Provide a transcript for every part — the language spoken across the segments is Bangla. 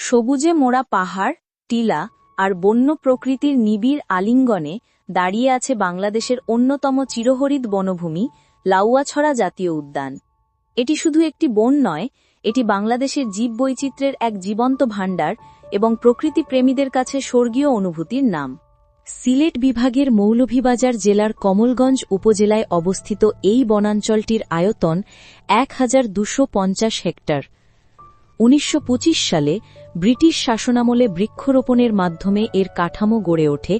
সবুজে মোড়া পাহাড়, টিলা আর বন্য প্রকৃতির নিবিড় আলিঙ্গনে দাঁড়িয়ে আছে বাংলাদেশের অন্যতম চিরহরিত বনভূমি লাউয়াছড়া জাতীয় উদ্যান। এটি শুধু একটি বন নয়, এটি বাংলাদেশের জীববৈচিত্র্যের এক জীবন্ত ভাণ্ডার এবং প্রকৃতি প্রেমীদের কাছে স্বর্গীয় অনুভূতির নাম। সিলেট বিভাগের মৌলভীবাজার জেলার কমলগঞ্জ উপজেলায় অবস্থিত এই বনাঞ্চলটির আয়তন এক হাজার হেক্টর। উনিশশো পঁচিশ সালে ব্রিটিশ শাসনামলে বৃক্ষরোপণের মাধ্যমে এর কাঠামো গড়ে ওঠে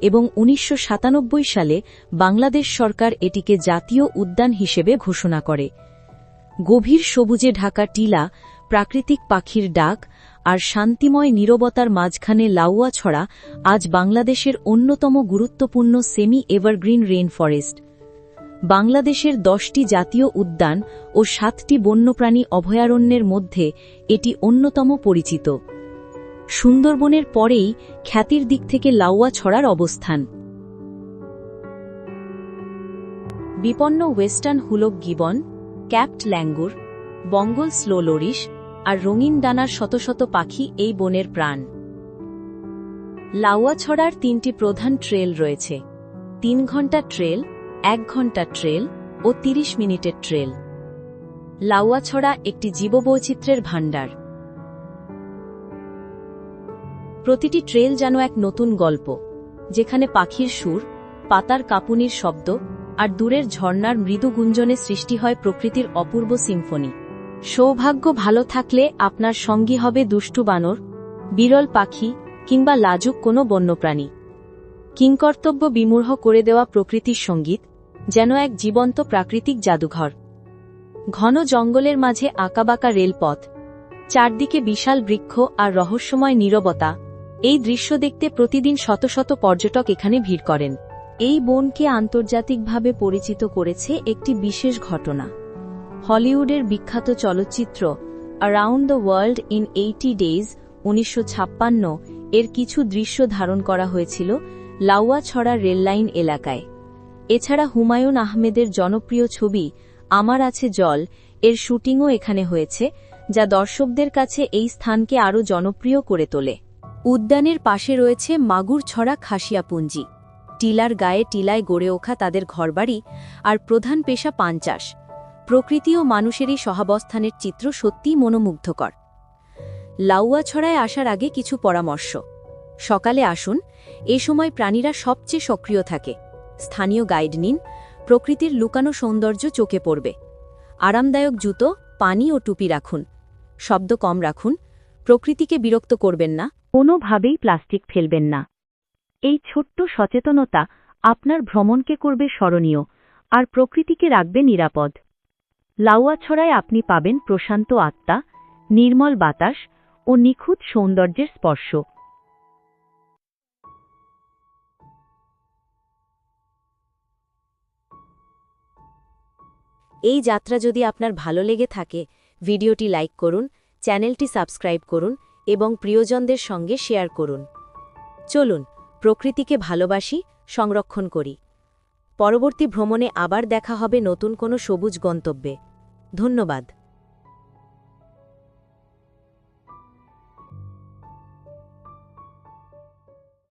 এবং উনিশশো সাতানব্বই সালে বাংলাদেশ সরকার এটিকে জাতীয় উদ্যান হিসেবে ঘোষণা করে। গভীর সবুজে ঢাকা টিলা, প্রাকৃতিক পাখির ডাক আর শান্তিময় নীরবতার মাঝখানে লাউয়া ছড়া আজ বাংলাদেশের অন্যতম গুরুত্বপূর্ণ সেমি এভারগ্রিন রেইন ফরেস্ট বাংলাদেশের দশটি জাতীয় উদ্যান ও সাতটি বন্যপ্রাণী অভয়ারণ্যের মধ্যে এটি অন্যতম পরিচিত। সুন্দরবনের পরেই খ্যাতির দিক থেকে লাউয়া ছড়ার অবস্থান। বিপন্ন western hoolock gibbon, capped langur, Bengal slow loris আর রঙিন ডানার শত শত পাখি এই বনের প্রাণ। লাউয়াছড়ার তিনটি প্রধান ট্রেল রয়েছে। তিন ঘণ্টা ট্রেল এক ঘণ্টা ট্রেল ও ৩০ মিনিটের ট্রেল। লাউয়াছড়া একটি জীববৈচিত্র্যের ভাণ্ডার। প্রতিটি ট্রেল যেন এক নতুন গল্প, যেখানে পাখির সুর, পাতার কাপুনির শব্দ আর দূরের ঝর্ণার মৃদু গুঞ্জনে সৃষ্টি হয় প্রকৃতির অপূর্ব সিম্ফনি। সৌভাগ্য ভালো থাকলে আপনার সঙ্গী হবে দুষ্টু বানর, বিরল পাখি কিংবা লাজুক কোনো বন্যপ্রাণী। কিংকর্তব্য বিমূঢ় করে দেওয়া প্রকৃতির সংগীত যেন এক জীবন্ত প্রাকৃতিক জাদুঘর। ঘন জঙ্গলের মাঝে আঁকাবাঁকা রেলপথ, চারদিকে বিশাল বৃক্ষ আর রহস্যময় নীরবতা। এই দৃশ্য দেখতে প্রতিদিন শত শত পর্যটক এখানে ভিড় করেন। এই বনকে আন্তর্জাতিকভাবে পরিচিত করেছে একটি বিশেষ ঘটনা। হলিউডের বিখ্যাত চলচ্চিত্র around the world in eighty days উনিশশো ছাপ্পান্ন, এর কিছু দৃশ্য ধারণ করা হয়েছিল লাউয়াছড়া রেললাইন এলাকায়। এছাড়া হুমায়ুন আহমেদের জনপ্রিয় ছবি আমার আছে জল এর শুটিংও এখানে হয়েছে, যা দর্শকদের কাছে এই স্থানকে আরও জনপ্রিয় করে তোলে। উদ্যানের পাশে রয়েছে মাগুরছড়া খাসিয়াপুঞ্জি। টিলার গায়ে টিলায় গড়ে ওঠা তাদের ঘরবাড়ি আর প্রধান পেশা পান চাষ প্রকৃতি ও মানুষেরই সহাবস্থানের চিত্র সত্যিই মনোমুগ্ধকর। লাউয়াছড়ায় আসার আগে কিছু পরামর্শ। সকালে আসুন, এ সময় প্রাণীরা সবচেয়ে সক্রিয় থাকে। স্থানীয় গাইড নিন, প্রকৃতির লুকানো সৌন্দর্য চোখে পড়বে। আরামদায়ক জুতো, পানি ও টুপি রাখুন। শব্দ কম রাখুন, প্রকৃতিকে বিরক্ত করবেন না, কোনোভাবেই প্লাস্টিক ফেলবেন না। এই ছোট্ট সচেতনতা আপনার ভ্রমণকে করবে স্মরণীয় আর প্রকৃতিকে রাখবে নিরাপদ। লাউয়াছড়ায় আপনি পাবেন প্রশান্ত আত্মা, নির্মল বাতাস ও নিখুঁত সৌন্দর্যের স্পর্শ। এই যাত্রা যদি আপনার ভালো লেগে থাকে, ভিডিওটি লাইক করুন, চ্যানেলটি সাবস্ক্রাইব করুন এবং প্রিয়জনদের সঙ্গে শেয়ার করুন। চলুন, প্রকৃতিকে ভালোবাসি, সংরক্ষণ করি। পরবর্তী ভ্রমণে আবার দেখা হবে নতুন কোনো সবুজ গন্তব্যে। ধন্যবাদ।